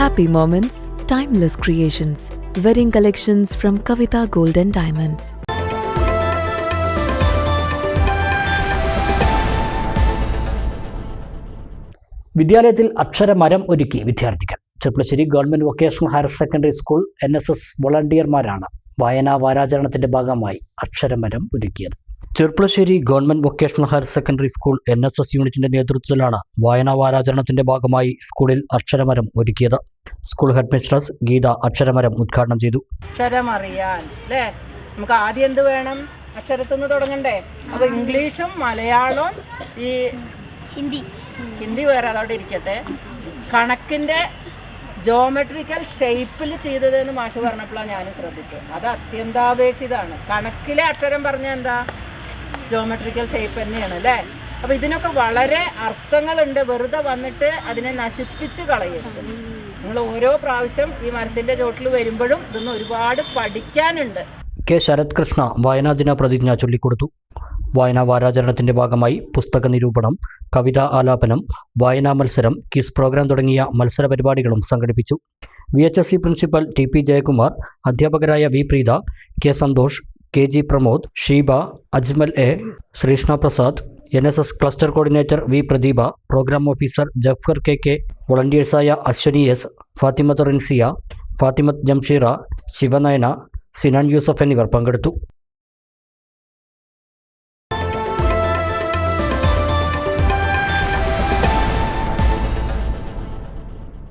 Happy moments, timeless creations. Wedding collections from Kavita Golden Diamonds. വിദ്യാലയത്തിൽ അക്ഷരമരം ഒരുക്കി വിദ്യാർത്ഥികൾ Cherpulassery government vocational higher secondary school N S S വോളണ്ടിയർമാരാണ് വായനാ വാരാചരണത്തിന്റെ ഭാഗമായി അക്ഷരമരം ഒരുക്കിയത് Cherpulassery government vocational higher secondary school N S S യൂണിറ്റിന്റെ നേതൃത്വത്തിലാണ് വായനാ വാരാചരണത്തിന്റെ ഭാഗമായി സ്കൂളിൽ അക്ഷരമരം ഒരുക്കിയത് സ്കൂൾ ഹെഡ് മിസ്ട്രസ് ഗീത അക്ഷരമരം ഉദ്ഘാടനം ചെയ്തു. അക്ഷരമറിയാൻ അല്ലേ നമുക്ക് ആദ്യം എന്ത് വേണം? അക്ഷരത്തിൽ നിന്ന് തുടങ്ങണ്ടേ? അപ്പൊ ഇംഗ്ലീഷും മലയാളവും ഈ ഹിന്ദി. ഹിന്ദി വേറെ അതോടെ ഇരിക്കട്ടെ. കണക്കിന്റെ ജോമെട്രിക്കൽ ഷേപ്പിൽ ചെയ്തതെന്ന് മാഷ് പറഞ്ഞപ്പോഴാണ് ഞാൻ ശ്രദ്ധിച്ചത്. അത് അത്യന്താപേക്ഷിതാണ്. കണക്കിലെ അക്ഷരം പറഞ്ഞ എന്താ? ജോമെട്രിക്കൽ ഷേപ്പ് തന്നെയാണ് അല്ലേ അപ്പൊ ഇതിനൊക്കെ വളരെ അർത്ഥങ്ങളുണ്ട്. വെറുതെ വന്നിട്ട് അതിനെ നശിപ്പിച്ച് കളയരുത്. നിങ്ങൾ ഓരോ പ്രാവശ്യം ഈ മരത്തിന്റെ ചോട്ടിൽ വരുമ്പോഴും ഇതൊന്ന് ഒരുപാട് പഠിക്കാനുണ്ട്. കെ. ശരത് കൃഷ്ണ വായനാദിന പ്രതിജ്ഞ ചൊല്ലിക്കൊടുത്തു. വായനാ വാരാചരണത്തിന്റെ ഭാഗമായി പുസ്തക നിരൂപണം കവിതാ ആലാപനം വായനാ മത്സരം കിസ് പ്രോഗ്രാം തുടങ്ങിയ മത്സര പരിപാടികളും സംഘടിപ്പിച്ചു. V H S C principal T P Jayakumar അധ്യാപകരായ V Preetha K. Santhosh K. G. Pramod Sheeba Ajmal A Sreeshna Prasad N S S cluster coordinator V Pradeepa programme officer Jafar K K വോളണ്ടിയേഴ്സായ Ashwini S Fathimath Rinsiya Fathimath Jamsheera Sivanayana Sinan Yusuf എന്നിവർ പങ്കെടുത്തു.